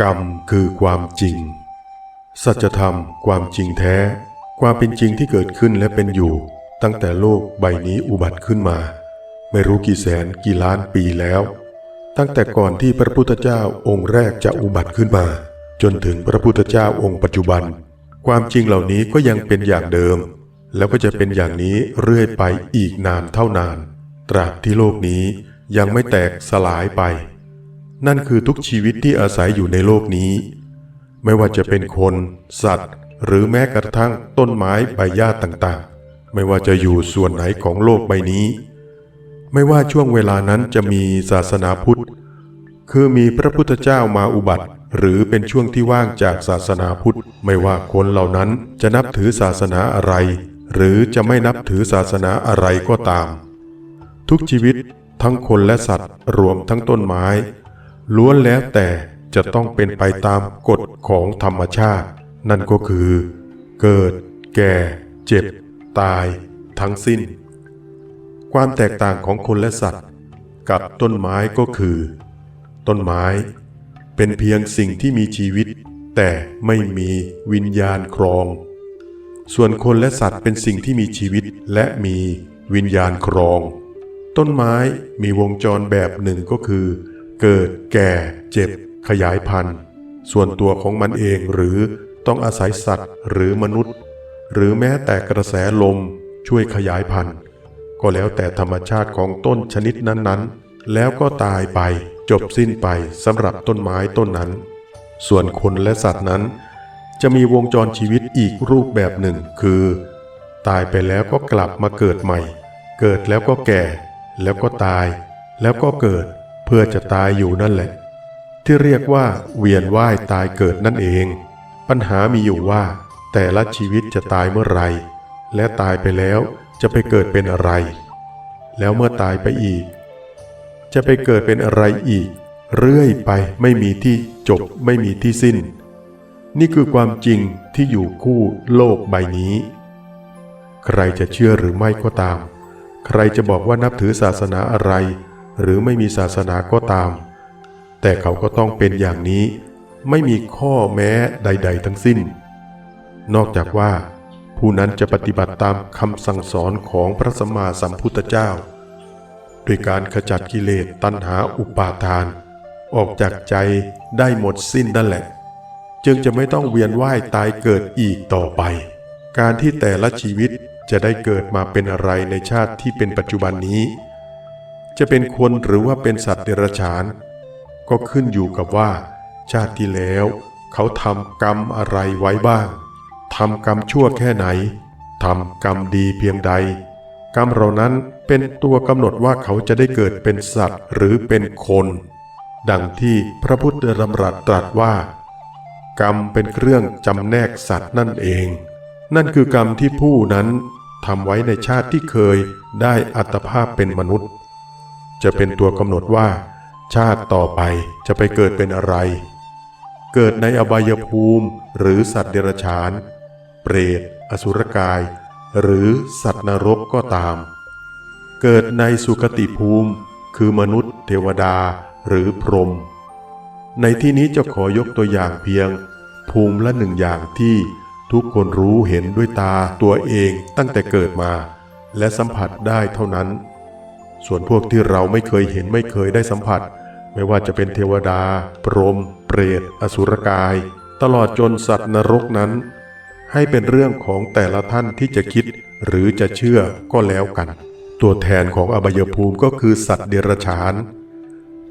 กรรมคือความจริง สัจธรรมความจริงแท้ ความเป็นจริงที่เกิดขึ้นและเป็นอยู่ ตั้งแต่โลกใบนี้อุบัติขึ้นมา ไม่รู้กี่แสนกี่ล้านปีแล้ว ตั้งแต่ก่อนที่พระพุทธเจ้าองค์แรกจะอุบัติขึ้นมา จนถึงพระพุทธเจ้าองค์ปัจจุบัน ความจริงเหล่านี้ก็ยังเป็นอย่างเดิม แล้วก็จะเป็นอย่างนี้เรื่อยไปอีกนานเท่านาน ตราบที่โลกนี้ยังไม่แตกสลายไป นั่นคือทุกชีวิตที่อาศัยอยู่ในโลกนี้ ไม่ว่าจะเป็นคน สัตว์ หรือแม้กระทั่งต้นไม้ใบหญ้าต่างๆ ไม่ว่าจะอยู่ส่วนไหนของโลกใบนี้ ไม่ว่าช่วงเวลานั้นจะมีศาสนาพุทธ คือมีพระพุทธเจ้ามาอุบัติ หรือเป็นช่วงที่ว่างจากศาสนาพุทธ ไม่ว่าคนเหล่านั้นจะนับถือศาสนาอะไร หรือจะไม่นับถือศาสนาอะไรก็ตาม ทุกชีวิตทั้งคนและสัตว์รวมทั้งต้นไม้ ล้วนแล้วแต่จะต้องเป็นไปตามกฎของธรรมชาติ นั่นก็คือ เกิด แก่ เจ็บ ตาย ทั้งสิ้น ความแตกต่างของคนและสัตว์ กับต้นไม้ก็คือ ต้นไม้ เป็นเพียงสิ่งที่มีชีวิต แต่ไม่มีวิญญาณครอง ส่วนคนและสัตว์เป็นสิ่งที่มีชีวิตและมีวิญญาณครอง ต้นไม้มีวงจรแบบหนึ่งก็คือ เกิดแก่เจ็บ ขยายพันธุ์ ส่วนตัวของมันเองหรือต้องอาศัยสัตว์หรือมนุษย์ หรือแม้แต่กระแสลมช่วยขยายพันธุ์ ก็แล้วแต่ธรรมชาติของต้นชนิดนั้นๆ แล้วก็ตายไปจบสิ้นไปสำหรับต้นไม้ต้นนั้น ส่วนคนและสัตว์นั้น จะมีวงจรชีวิตอีกรูปแบบหนึ่งคือ ตายไปแล้วก็กลับมาเกิดใหม่ เกิดแล้วก็แก่ แล้วก็ตาย แล้วก็เกิด เพื่อจะตายอยู่นั่นแหละ ที่เรียกว่าเวียนว่ายตายเกิดนั่นเอง ปัญหามีอยู่ว่า แต่ละชีวิตจะตายเมื่อไรและตายไปแล้วจะไปเกิดเป็นอะไร แล้วเมื่อตายไปอีก จะไปเกิดเป็นอะไรอีก เรื่อยไปไม่มีที่จบไม่มีที่สิ้น นี่คือความจริงที่อยู่คู่โลกใบนี้ ใครจะเชื่อหรือไม่ก็ตาม ใครจะบอกว่านับถือศาสนาอะไร หรือไม่มีศาสนาก็ตาม แต่เขาก็ต้องเป็นอย่างนี้ ไม่มีข้อแม้ใด ๆ ทั้งสิ้น นอกจากว่า ผู้นั้นจะปฏิบัติตามคำสั่งสอนของพระสัมมาสัมพุทธเจ้า ด้วยการขจัดกิเลสตัณหาอุปาทาน ออกจากใจได้หมดสิ้นนั่นแหละ จึงจะไม่ต้องเวียนว่ายตายเกิดอีกต่อไป การที่แต่ละชีวิตจะได้เกิดมาเป็นอะไรในชาติที่เป็นปัจจุบันนี้ จะเป็นคนหรือว่าเป็นสัตว์เดรัจฉาน ก็ขึ้นอยู่กับว่า ชาติที่แล้ว เขาทำกรรมอะไรไว้บ้างทำกรรมชั่วแค่ไหนทำกรรมดีเพียงใด กรรมเหล่านั้นเป็นตัวกำหนดว่าเขาจะได้เกิดเป็นสัตว์หรือเป็นคน ดังที่พระพุทธดำรัสตรัสว่า กรรมเป็นเครื่องจำแนกสัตว์นั่นเอง นั่นคือกรรมที่ผู้นั้นทำไว้ในชาติที่เคยได้อัตภาพเป็นมนุษย์ จะเป็นตัวกำหนดว่า ชาติต่อไปจะไปเกิดเป็นอะไร เกิดในอบายภูมิหรือสัตว์เดรัจฉาน เปรต อสุรกาย หรือสัตว์นรกก็ตาม เกิดในสุคติภูมิ คือมนุษย์ เทวดาหรือพรหมในที่นี้จะขอยกตัวอย่างเพียง ภูมิละหนึ่งอย่างที่ทุกคนรู้เห็นด้วยตาตัวเองตั้งแต่เกิดมา และสัมผัสได้เท่านั้น ส่วนพวกที่เราไม่เคยเห็นไม่เคยได้สัมผัส ไม่ว่าจะเป็นเทวดา พรหมเปรต อสุรกาย ตลอดจนสัตว์นรกนั้น ให้เป็นเรื่องของแต่ละท่านที่จะคิดหรือจะเชื่อก็แล้วกัน ตัวแทนของอบายภูมิก็คือสัตว์เดรัจฉาน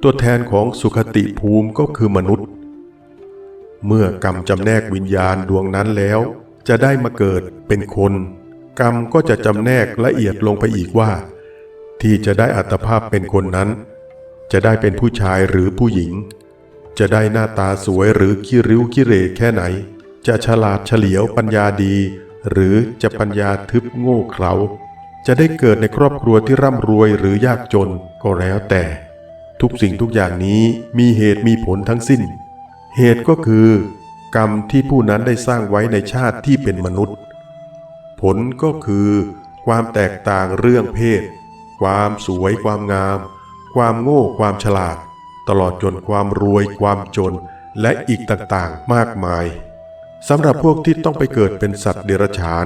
ตัวแทนของสุขติภูมิก็คือมนุษย์ เมื่อกรรมจำแนกวิญญาณดวงนั้นแล้ว จะได้มาเกิดเป็นคน กรรมก็จะจำแนกละเอียดลงไปอีกว่า ที่จะได้อัตภาพเป็นคนนั้น จะได้เป็นผู้ชายหรือผู้หญิง จะได้หน้าตาสวยหรือขี้ริ้วขี้เหร่แค่ไหน จะฉลาดเฉลียวปัญญาดี หรือจะปัญญาทึบโง่เขลาจะได้เกิดในครอบครัวที่ร่ำรวยหรือยากจนก็แล้วแต่ ทุกสิ่งทุกอย่างนี้มีเหตุมีผลทั้งสิ้น เหตุก็คือ กรรมที่ผู้นั้นได้สร้างไว้ในชาติที่เป็นมนุษย์ ผลก็คือ ความแตกต่างเรื่องเพศ ความสวยความงาม ความโง่ความฉลาด ตลอดจนความรวยความจนและอีกต่างๆมากมายสำหรับพวกที่ต้องไปเกิดเป็นสัตว์เดรัจฉาน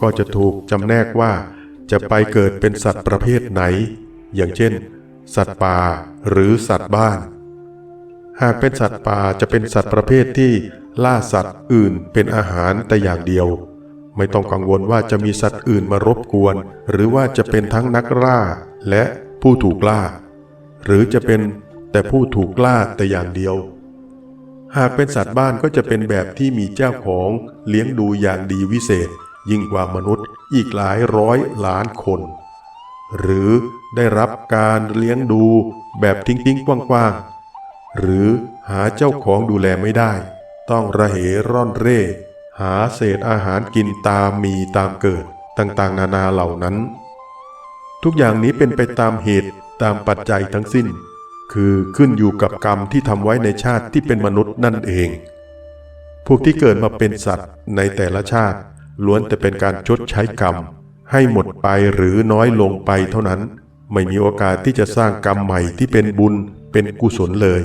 ก็จะถูกจำแนกว่า จะไปเกิดเป็นสัตว์ประเภทไหน อย่างเช่น สัตว์ป่าหรือสัตว์บ้าน หากเป็นสัตว์ป่าจะเป็นสัตว์ประเภทที่ล่าสัตว์อื่นเป็นอาหารแต่อย่างเดียว ไม่ต้องกังวลว่าจะมีสัตว์อื่นมารบกวน หรือว่าจะเป็นทั้งนักล่าและผู้ถูกล่า หรือจะเป็นแต่ผู้ถูกล่าแต่อย่างเดียว หากเป็นสัตว์บ้านก็จะเป็นแบบที่มีเจ้าของเลี้ยงดูอย่างดีวิเศษ ยิ่งกว่ามนุษย์อีกหลายร้อยล้านคน หรือได้รับการเลี้ยงดูแบบทิ้งๆกว้างๆหรือหาเจ้าของดูแลไม่ได้ ต้องระเหร่อนเร่ หาเศษอาหารกินตามมีตามเกิดต่างๆ นานาเหล่านั้น ทุกอย่างนี้เป็นไปตามเหตุตามปัจจัยทั้งสิ้น คือขึ้นอยู่กับกรรมที่ทำไว้ในชาติที่เป็นมนุษย์นั่นเอง พวกที่เกิดมาเป็นสัตว์ในแต่ละชาติล้วนแต่เป็นการชดใช้กรรม ให้หมดไปหรือน้อยลงไปเท่านั้น ไม่มีโอกาสที่จะสร้างกรรมใหม่ที่เป็นบุญเป็นกุศลเลย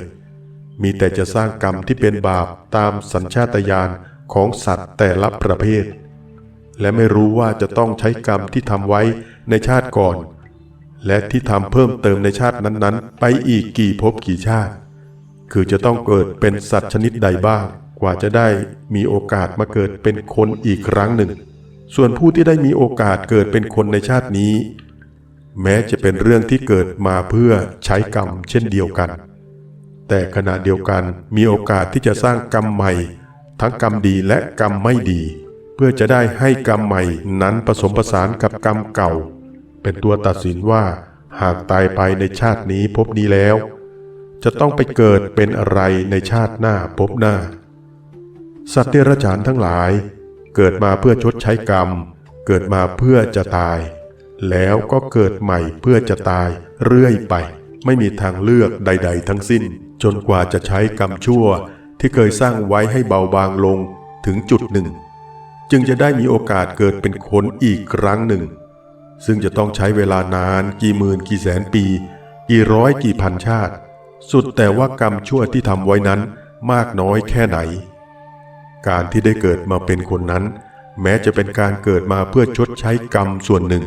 มีแต่จะสร้างกรรมที่เป็นบาปตามสัญชาตญาณ ของสัตว์แต่ละประเภท และไม่รู้ว่าจะต้องใช้กรรมที่ทำไว้ในชาติก่อน และที่ทำเพิ่มเติมในชาตินั้นๆ ไปอีกกี่ภพกี่ชาติ คือจะต้องเกิดเป็นสัตว์ชนิดใดบ้าง กว่าจะได้มีโอกาสมาเกิดเป็นคนอีกครั้งหนึ่ง ส่วนผู้ที่ได้มีโอกาสเกิดเป็นคนในชาตินี้ แม้จะเป็นเรื่องที่เกิดมาเพื่อใช้กรรมเช่นเดียวกันแต่ขณะเดียวกันมีโอกาสที่จะสร้างกรรมใหม่ ทั้งกรรมดีและกรรมไม่ดี เพื่อจะได้ให้กรรมใหม่นั้นผสมผสานกับกรรมเก่า เป็นตัวตัดสินว่าหากตายไปในชาตินี้พบนี้แล้ว จะต้องไปเกิดเป็นอะไรในชาติหน้าพบหน้า สัตว์เดรัจฉานทั้งหลาย เกิดมาเพื่อชดใช้กรรม เกิดมาเพื่อจะตาย แล้วก็เกิดใหม่เพื่อจะตายเรื่อยไป ไม่มีทางเลือกใด ๆ ทั้งสิ้น จนกว่าจะใช้กรรมชั่ว ที่เคยสร้างไว้ให้เบาบางลงถึงจุดหนึ่ง จึงจะได้มีโอกาสเกิดเป็นคนอีกครั้งหนึ่ง ซึ่งจะต้องใช้เวลานานกี่หมื่นกี่แสนปี กี่ร้อยกี่พันชาติ สุดแต่ว่ากรรมชั่วที่ทำไว้นั้นมากน้อยแค่ไหน การที่ได้เกิดมาเป็นคนนั้น แม้จะเป็นการเกิดมาเพื่อชดใช้กรรมส่วนหนึ่ง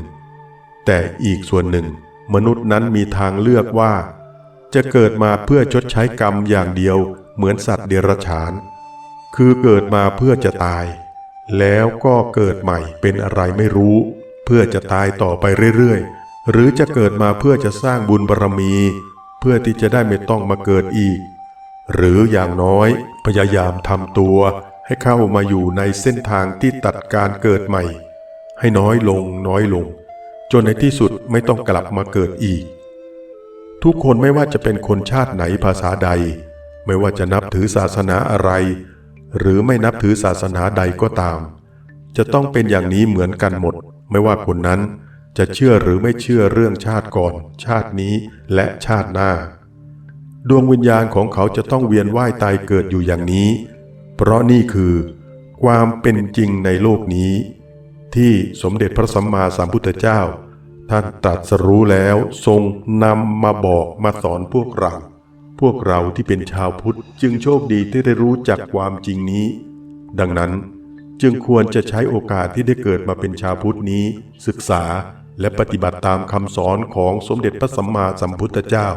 แต่อีกส่วนหนึ่ง มนุษย์นั้นมีทางเลือกว่า จะเกิดมาเพื่อชดใช้กรรมอย่างเดียว เหมือนสัตว์เดรัจฉาน คือเกิดมาเพื่อจะตาย แล้วก็เกิดใหม่เป็นอะไรไม่รู้ เพื่อจะตายต่อไปเรื่อยๆ หรือจะเกิดมาเพื่อจะสร้างบุญบารรมี เพื่อที่จะได้ไม่ต้องมาเกิดอีก หรืออย่างน้อยพยายามทำตัวให้เข้ามาอยู่ในเส้นทางที่ตัดการเกิดใหม่ ให้น้อยลงน้อยลง จนในที่สุดไม่ต้องกลับมาเกิดอีก ทุกคนไม่ว่าจะเป็นคนชาติไหนภาษาใด ไม่ว่าจะนับถือศาสนาอะไร หรือไม่นับถือศาสนาใดก็ตาม จะต้องเป็นอย่างนี้เหมือนกันหมด ไม่ว่าคนนั้นจะเชื่อหรือไม่เชื่อเรื่องชาติก่อน ชาตินี้และชาติหน้า ดวงวิญญาณของเขาจะต้องเวียนว่ายตายเกิดอยู่อย่างนี้ เพราะนี่คือ ความเป็นจริงในโลกนี้ ที่สมเด็จพระสัมมาสัมพุทธเจ้า ท่านตรัสรู้แล้วทรงนำมาบอกมาสอนพวกเรา พวกเราที่เป็นชาวพุทธจึงโชคดีที่ได้รู้จักความจริงนี้ ดังนั้นจึงควรจะใช้โอกาสที่ได้เกิดมาเป็นชาวพุทธนี้ ศึกษาและปฏิบัติตามคำสอนของสมเด็จพระสัมมาสัมพุทธเจ้า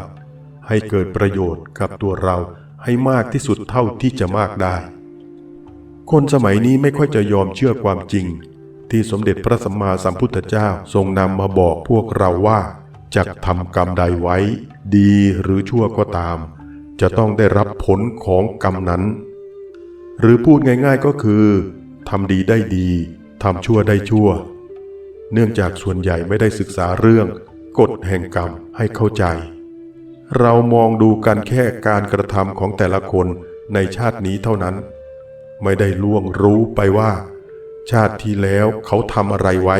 ให้เกิดประโยชน์กับตัวเราให้มากที่สุดเท่าที่จะมากได้ คนสมัยนี้ไม่ค่อยจะยอมเชื่อความจริง ที่สมเด็จพระสัมมาสัมพุทธเจ้าทรงนำมาบอกพวกเราว่าจะทำกรรมใดไว้ ดีหรือชั่วก็ตาม จะต้องได้รับผลของกรรมนั้น หรือพูดง่ายๆก็คือทำดีได้ดีทำชั่วได้ชั่ว เนื่องจากส่วนใหญ่ไม่ได้ศึกษาเรื่องกฎแห่งกรรมให้เข้าใจ เรามองดูกันแค่การกระทำของแต่ละคนในชาตินี้เท่านั้น ไม่ได้ล่วงรู้ไปว่า ชาติที่แล้วเขาทำอะไรไว้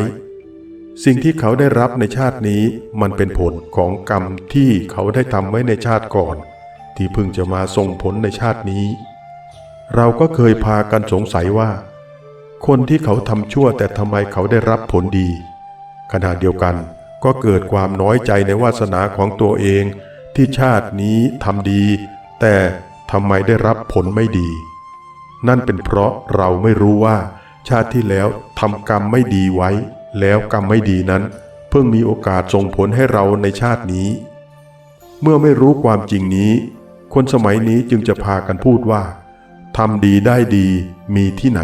สิ่งที่เขาได้รับในชาตินี้มันเป็นผลของกรรมที่เขาได้ทำไว้ในชาติก่อน ที่เพิ่งจะมาส่งผลในชาตินี้ เราก็เคยพากันสงสัยว่า คนที่เขาทำชั่วแต่ทำไมเขาได้รับผลดี ขณะเดียวกันก็เกิดความน้อยใจในวาสนาของตัวเองที่ชาตินี้ทำดี แต่ทำไมได้รับผลไม่ดี นั่นเป็นเพราะเราไม่รู้ว่าชาติที่แล้วทำกรรมไม่ดีไว้ แล้วกรรมไม่ดีนั้น เพิ่งมีโอกาสส่งผลให้เราในชาตินี้ เมื่อไม่รู้ความจริงนี้ คนสมัยนี้จึงจะพากันพูดว่าทำดีได้ดีมีที่ไหน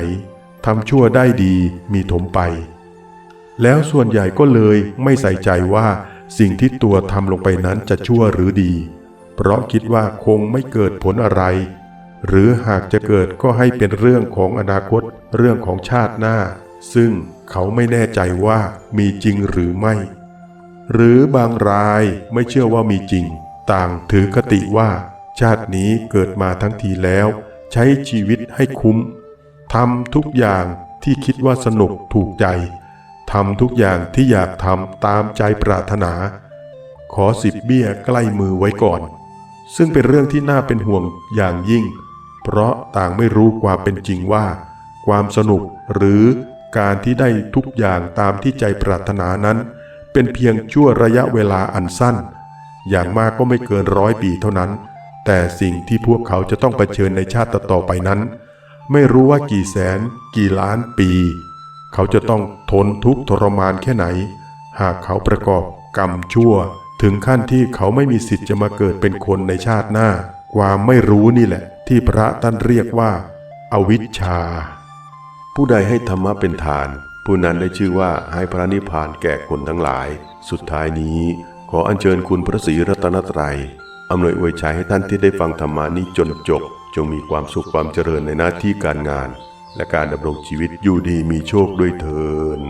ทำชั่วได้ดีมีถมไป แล้วส่วนใหญ่ก็เลยไม่ใส่ใจว่าสิ่งที่ตัวทำลงไปนั้นจะชั่วหรือดี เพราะคิดว่าคงไม่เกิดผลอะไร หรือหากจะเกิดก็ให้เป็นเรื่องของอนาคตเรื่องของชาติหน้า ซึ่ง เขาไม่แน่ใจว่ามีจริงหรือไม่ หรือบางรายไม่เชื่อว่ามีจริง ต่างถือคติว่า ชาตินี้เกิดมาทั้งทีแล้ว ใช้ชีวิตให้คุ้มทำทุกอย่างที่คิดว่าสนุกถูกใจทำทุกอย่างที่อยากทำตามใจปรารถนา ขอสิบเบี้ยใกล้มือไว้ก่อน ซึ่งเป็นเรื่องที่น่าเป็นห่วงอย่างยิ่ง เพราะต่างไม่รู้ความเป็นจริงว่า ความสนุกหรือ การที่ได้ทุกอย่างตามที่ใจปรารถนานั้น เป็นเพียงชั่วระยะเวลาอันสั้น อย่างมากก็ไม่เกินร้อยปีเท่านั้น แต่สิ่งที่พวกเขาจะต้องเผชิญในชาติต่อไปนั้น ไม่รู้ว่ากี่แสน กี่ล้านปี เขาจะต้องทนทุกข์ทรมานแค่ไหน หากเขาประกอบกรรมชั่ว ถึงขั้นที่เขาไม่มีสิทธิ์จะมาเกิดเป็นคนในชาติหน้า ความไม่รู้นี่แหละ ที่พระท่านเรียกว่าอาวิชชา ผู้ใดให้ธรรมะเป็นทาน ผู้นั้นได้ชื่อว่าให้พระนิพพานแก่คนทั้งหลาย สุดท้ายนี้ ขออัญเชิญคุณพระศรีรัตนตรัยอำนวยอวยชัยให้ท่านที่ได้ฟังธรรมานี้จนจบ จงมีความสุขความเจริญในหน้าที่การงาน และการดำรงชีวิตอยู่ดีมีโชคด้วยเถิน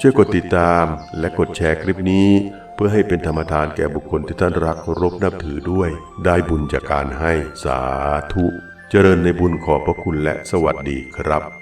ช่วยกดติดตามและกดแชร์คลิปนี้ เพื่อให้เป็นธรรมทานแก่บุคคลที่ท่านรักเคารพนับถือด้วย ได้บุญจากการให้สาธุ เจริญในบุญขอบพระคุณและสวัสดีครับ